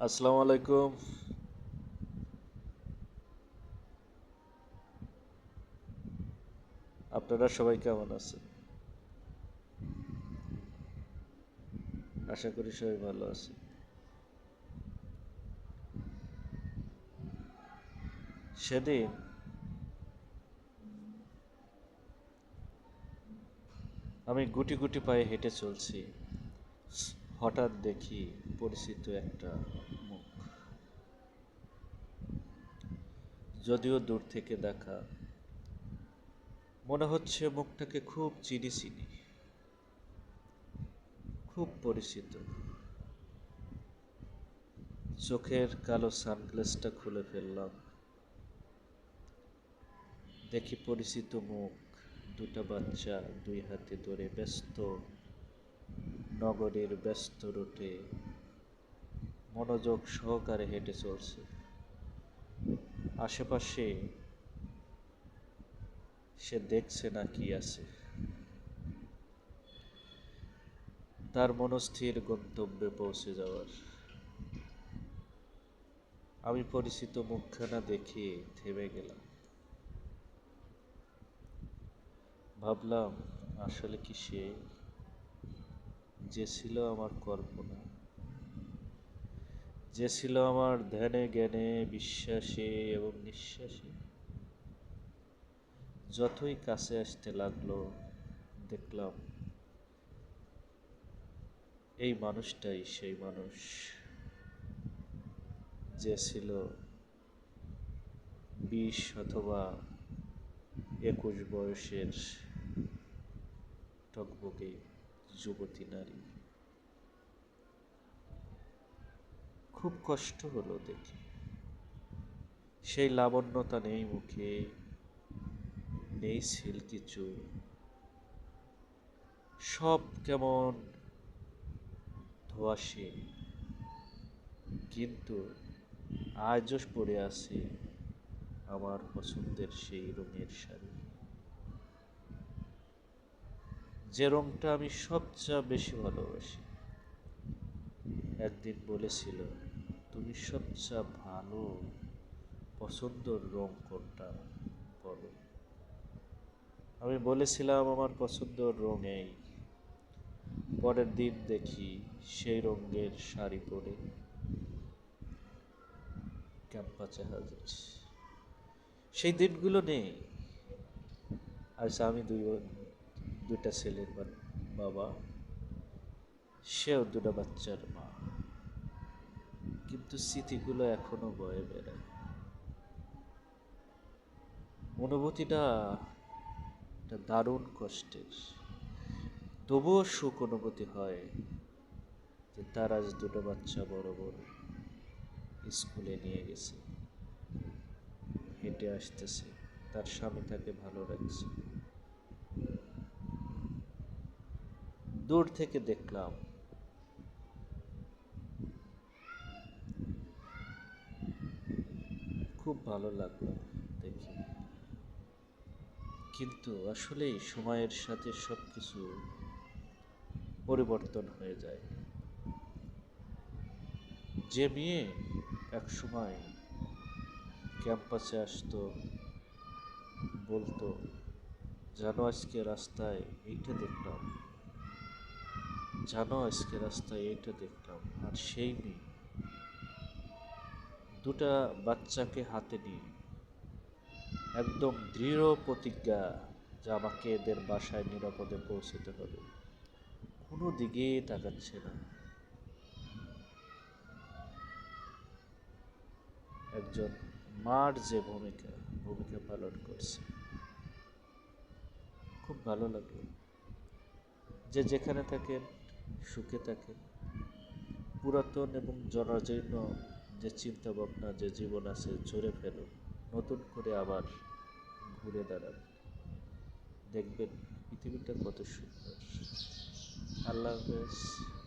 আসসালামু আলাইকুম। আপনারা সবাই কেমন আছেন? আশা করি সবাই ভালো আছে সেদিন আমি গুটি গুটি পায়ে হেঁটে চলছি। হঠাৎ দেখি পরিচিত একটা মুখ। যদিও দূর থেকে দেখা, মনে হচ্ছে মুখটাকে খুব চিনি চিনি খুব পরিচিত। চোখের কালো সানগ্লাসটা খুলে ফেললাম। দেখি পরিচিত মুখ, দুটা বাচ্চা দুই হাতে ধরে ব্যস্ত। নগরের ব্যস্ত রুটে মনোযোগ সহকারে হেঁটে চলছে। আশেপাশে সে দেখছে না কি আছে। তার মনস্থির গন্তব্যে পৌঁছে যাওয়ার। আমি পরিচিত মুখখানা দেখে থেমে গেলাম। ভাবলাম, আসলে কি সে? যে ছিল আমার কল্পনা, যে ছিল আমার ধ্যানে, জ্ঞানে, বিশ্বাসে এবং নিঃশ্বাসে। যতই কাছে আসতে লাগল, দেখলাম এই মানুষটাই সেই মানুষ যে ছিল বিশ অথবা একুশ বয়সের টকবকে যুবতী নারী খুব কষ্ট হলো দেখে। সেই লাবণ্যতা নেই মুখে, নেই সিল্কি চুল। সব কেমন ধোয়াশে, কিন্তু আজও পরে আছে আমার পছন্দের সেই রঙের শাড়ি। যে রংটা আমি সবচেয়ে বেশি ভালোবাসি। একদিন বলেছিল, তুমি সবচেয়ে ভালো পছন্দের রং কোনটা বলো? আমি বলেছিলাম, আমার পছন্দের রং এই। পরের দিন দেখি সেই রঙের শাড়ি পরে ক্যাম্পাসে হাজির। সেই দিনগুলো নেই। আজ আমি দুই দুটা ছেলের বাবা, সেও দুটা বাচ্চার মা। কিন্তু স্মৃতিগুলো এখনও বয়ে বেড়ায়। অনুভূতিটা দারুণ কষ্টের। তবুও সুখ অনুভূতি হয় যে তার আজ দুটো বাচ্চা বড় বড় স্কুলে নিয়ে গেছে। হেঁটে আসতেছে। তার স্বামী তাকে ভালো রাখছে। দূর থেকে দেখলাম। খুব ভালো লাগল দেখে। কিন্তু আসলেই সময়ের সাথে সব কিছু পরিবর্তন হয়ে যায়। যে মেয়ে এক সময় ক্যাম্পাসে আসতো, বলতো, জানো, আজকে রাস্তায় এইটা দেখলাম। জানো, আজকে রাস্তায় এইটা দেখলাম, আর সেই মেয়ে। দুটা বাচ্চাকে হাতে নিয়ে একদম দৃঢ় প্রতিজ্ঞা যে আমাকে এদের বাসায় নিরাপদে পৌঁছতে হবে। কোনো দিকে তাকাচ্ছে না। একজন মার যে ভূমিকা ভূমিকা পালন করছে। খুব ভালো লাগল। যে যেখানে থাকেন সুখে থাকে। পুরাতন এবং জরাজীর্ণ যে চিন্তা ভাবনা যে জীবন আছে, ঝরে ফেলুন নতুন করে আবার ঘুরে দাঁড়ান দেখবেন পৃথিবীটা কত সুন্দর। আল্লাহ হাফেজ।